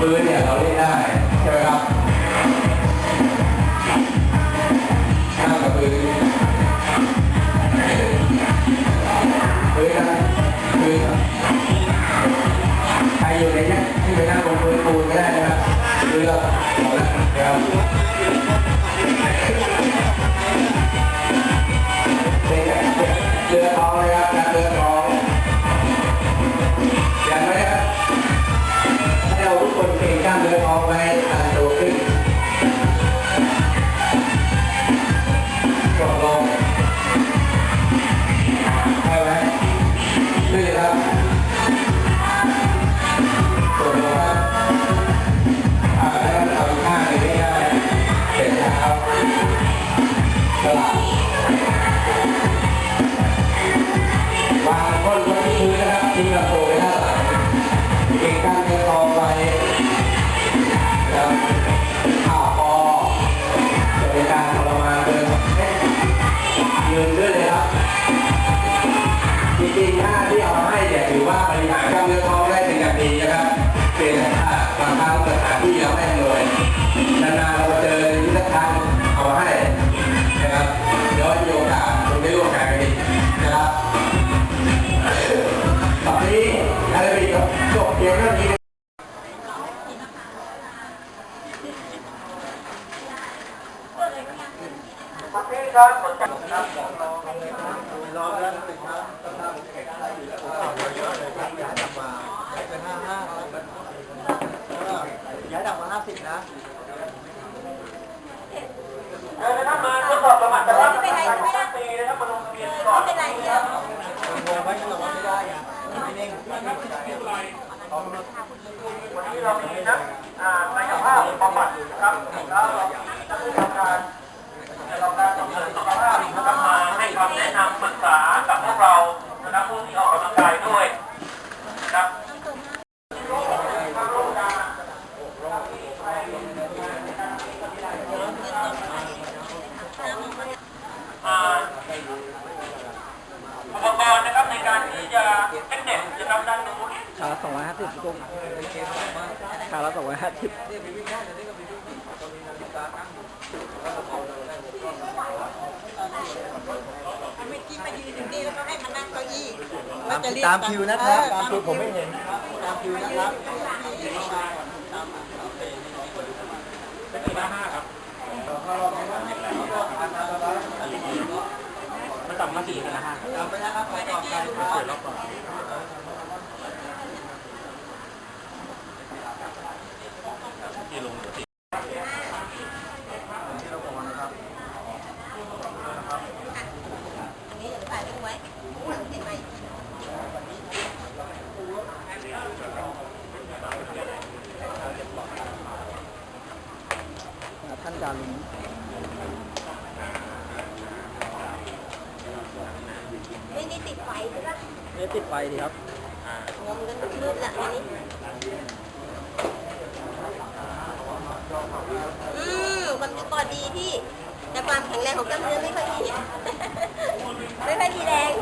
พื้นเนี่ยเราเล่นได้ใช่ไหมครับนั่งกับพื้นพื้นนะพื้นใครอยู่ในเนี้ย วางก้นไว้ที่พื้นนะครับทิ้งลำโพงไว้ด้านหลังเก่งกล้ามเนื้อ จบเพียงเท่านี้ย้ายดับมาห้าสิบนะ ไม่เป็นไรไม่ได้ไม่เป็นไรเดียว งงไว้ที่เราไม่ได้ไงไม่นิ่ง วันนี้เรามีนักากายภาพบำบัดนะครับแล้วเรามีนักวิชาการเกี่ยวกับการส่งเสริมสุขภาพนะครับมาให้คำแนะนำปรึกษากับพวกเรานะครับผู้ที่ออกกำลังกายด้วยนะครับอ่าอุปกรณ์นะครับในการที่จะเทคนิคจะทำด้านนู้น ขาละส องร้อยห้าสิบกุ้งขาละสองร้อยห้าสิบเมื่อกี้มายืนอยู่นี่แล้วก็ให้มานั่งเก้าอี้ตามตามคิวนะครับ ตามคิวผมไม่เห็น ตามคิวนะครับมันต่ำมาสี่กันนะฮะจำไว้นะครับไปก่อนใครเปิดรอบก่อนอันนี้เดี๋ยวถ่ายรูปไว้ติดไว้ ท่านจารุณนี่นี่ติดไฟใช่ปะนี่ติดไฟดีครับงงกันมืดละอันนี้ อืมความจุปอดดีพี่ แต่ความแข็งแรงของกล้ามเนื้อไม่ค่อยมีไม่ค่อยมีแรง